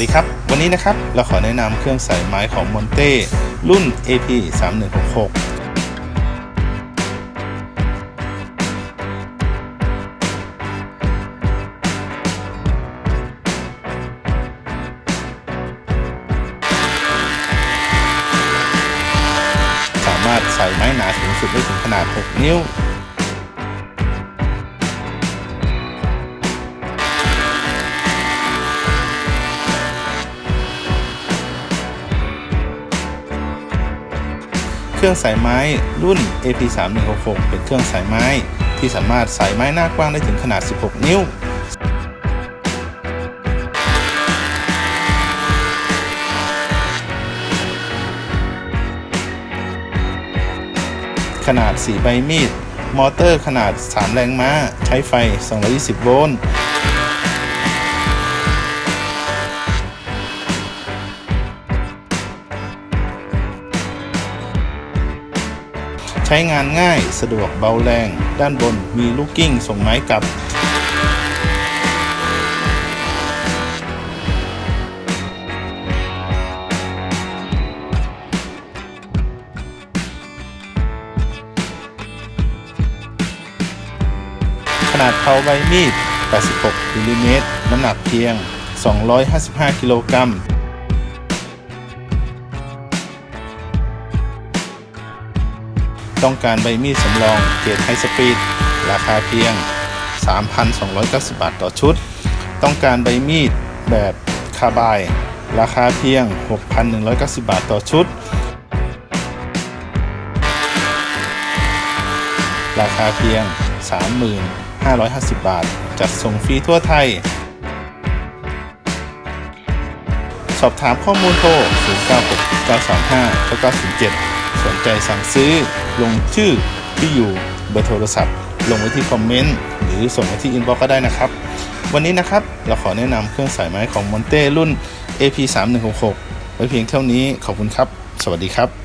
ดีครับ วันนี้นะครับ เราขอแนะนำเครื่องใส่ไม้ของมอนเต้รุ่น AP 3166สามารถใส่ไม้หนาสูงสุดได้ถึงขนาด 6 นิ้ว เครื่องสายไม้รุ่น AP 3 1 6 6 เป็นเครื่องสายไม้ที่สามารถใส่ไม้หน้ากว้างได้ถึงขนาด 16 นิ้วขนาด 4 ใบมีด มอเตอร์ขนาด 3 แรงม้า ใช้ไฟ 220 โวลต์ ช้งานง่าย สะดวกเบาแรง ด้านบนมีลูกกิ้งส่งไม้กลับ ขนาดเพาใบมีด 86มิลลิเมตร น้ำหนักเพียง 255 กิโลกรัม ต้องการใบมีดสำรองเกรดไฮสปีดราคาเพียง 3,290 บาทต่อชุด ต้องการใบมีดแบบคาบาย ราคาเพียง 6,190 บาทต่อชุด ราคาเพียง 3,550 บาท จัดส่งฟรีทั่วไทย สอบถามข้อมูลโทร 096 935 9907 สนใจสั่งซื้อ ลงชื่อที่อยู่เบอร์โทรศัพท์ ลงไว้ที่คอมเมนต์หรือส่งมาที่อินบ็อกก็ได้นะครับ วันนี้นะครับเราขอแนะนำเครื่องสายไม้ของมอนเต้รุ่น AP 3 1 6 6 ไว้เพียงเท่านี้ขอบคุณครับ สวัสดีครับ